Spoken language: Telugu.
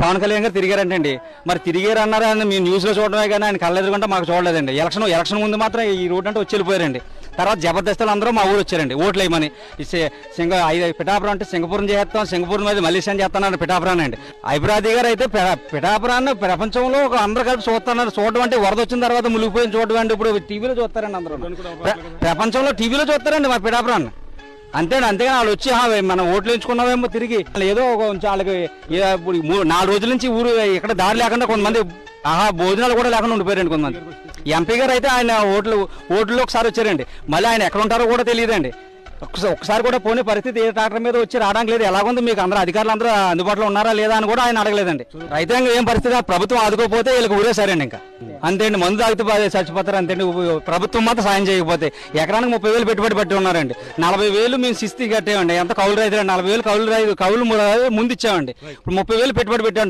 పవన్ కళ్యాణ్ గారు తిరిగారంటండి. మరి తిరిగారు అన్నారా అని మేము న్యూస్లో చూడడమే కానీ ఆయన కళ్ళెదురుకుంటే మాకు చూడలేదండి. ఎలక్షన్ ఎలక్షన్ ముందు మాత్రం ఈ రోడ్ అంటే వచ్చి వెళ్ళిపోయారండి. తర్వాత జబర్దస్తులు అందరూ మా ఊరు వచ్చారండి. ఓట్లు వేయమని. సింగ ఐదు పిఠాపురం అంటే సింగపూరం చేస్తాం సింగపూర్ మీద మలేషియా చేస్తానని పిఠాపురాన్ అండి. ఐబ్రాది గారు అయితే పిఠాపురాన్ని ప్రపంచంలో ఒక అందరూ కలిపి చూస్తున్నారు. చూడడం అంటే వరద వచ్చిన తర్వాత మునిగిపోయిన చూడడం అంటే ఇప్పుడు టీవీలో చూస్తారండి అందరూ. ప్ర- ప్రపంచంలో టీవీలో చూస్తారండి మా పిఠాపురాన్ని. అంతేనా? అంతేగాని వాళ్ళు వచ్చి మనం ఓట్లు ఎంచుకున్నామేమో తిరిగి. ఏదో ఒక కొంచెం వాళ్ళకి ఇప్పుడు నాలుగు రోజుల నుంచి ఊరు ఇక్కడ దారి లేకుండా కొంతమంది ఆహా భోజనాలు కూడా లేకుండా ఉండిపోయారండి కొంతమంది. ఎంపీ గారు అయితే ఆయన ఓట్లు ఓట్లు ఒకసారి వచ్చారండి. మళ్ళీ ఆయన ఎక్కడ ఉంటారో కూడా తెలియదండి. ఒక్కసారి ఒకసారి కూడా పోనీ పరిస్థితి ఏ ట్రాక్టర్ మీద వచ్చి రావడానికి లేదు. ఎలాగుంది మీకు అందరూ అధికారులు అందరూ అందుబాటులో ఉన్నారా లేదా అని కూడా ఆయన అడగలేదండి. రైతాంగం ఏం పరిస్థితి? ప్రభుత్వం ఆదుకోకపోతే వీళ్ళకి ఊరేసారండి ఇంకా. అంతేండి మందు తాగితే చచ్చిపోతారు అంతేండి ప్రభుత్వం మాత్రం సాయం చేయకపోతే. ఎకరానికి ముప్పై వేలు పెట్టుబడి పెట్టి ఉన్నారండి నలభై వేలు మేము శిస్తి కట్టామండి. ఎంత కౌలు రైతులు నలభై వేలు కౌలు రైతు కౌలు ముందు ఇచ్చామండి. ఇప్పుడు ముప్పై వేలు పెట్టుబడి పెట్టాం